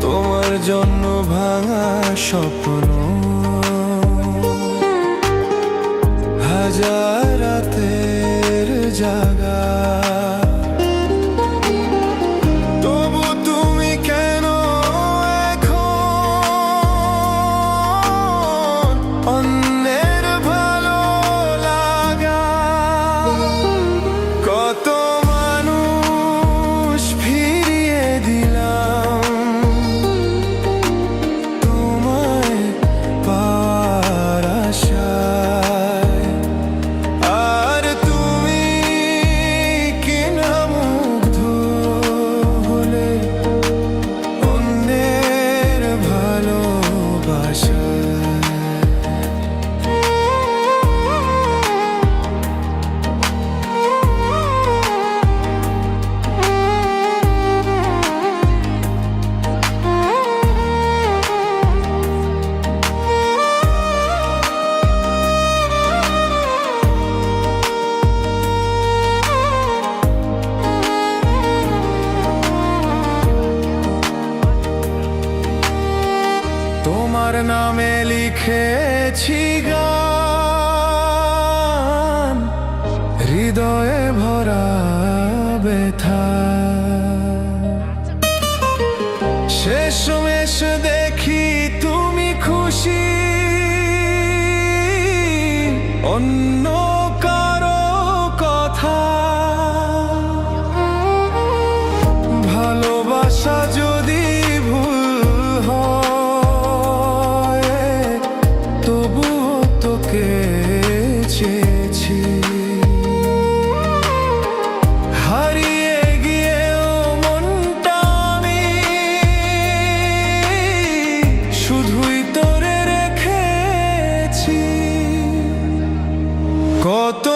তোমার জন্য ভাঙা স্বপ্ন। হাজার রাতের জাগা নামে লিখেছি গান। হৃদয়ে ভরা ব্যথা। শেষমেশ দেখি তুমি খুশি। অন্য কত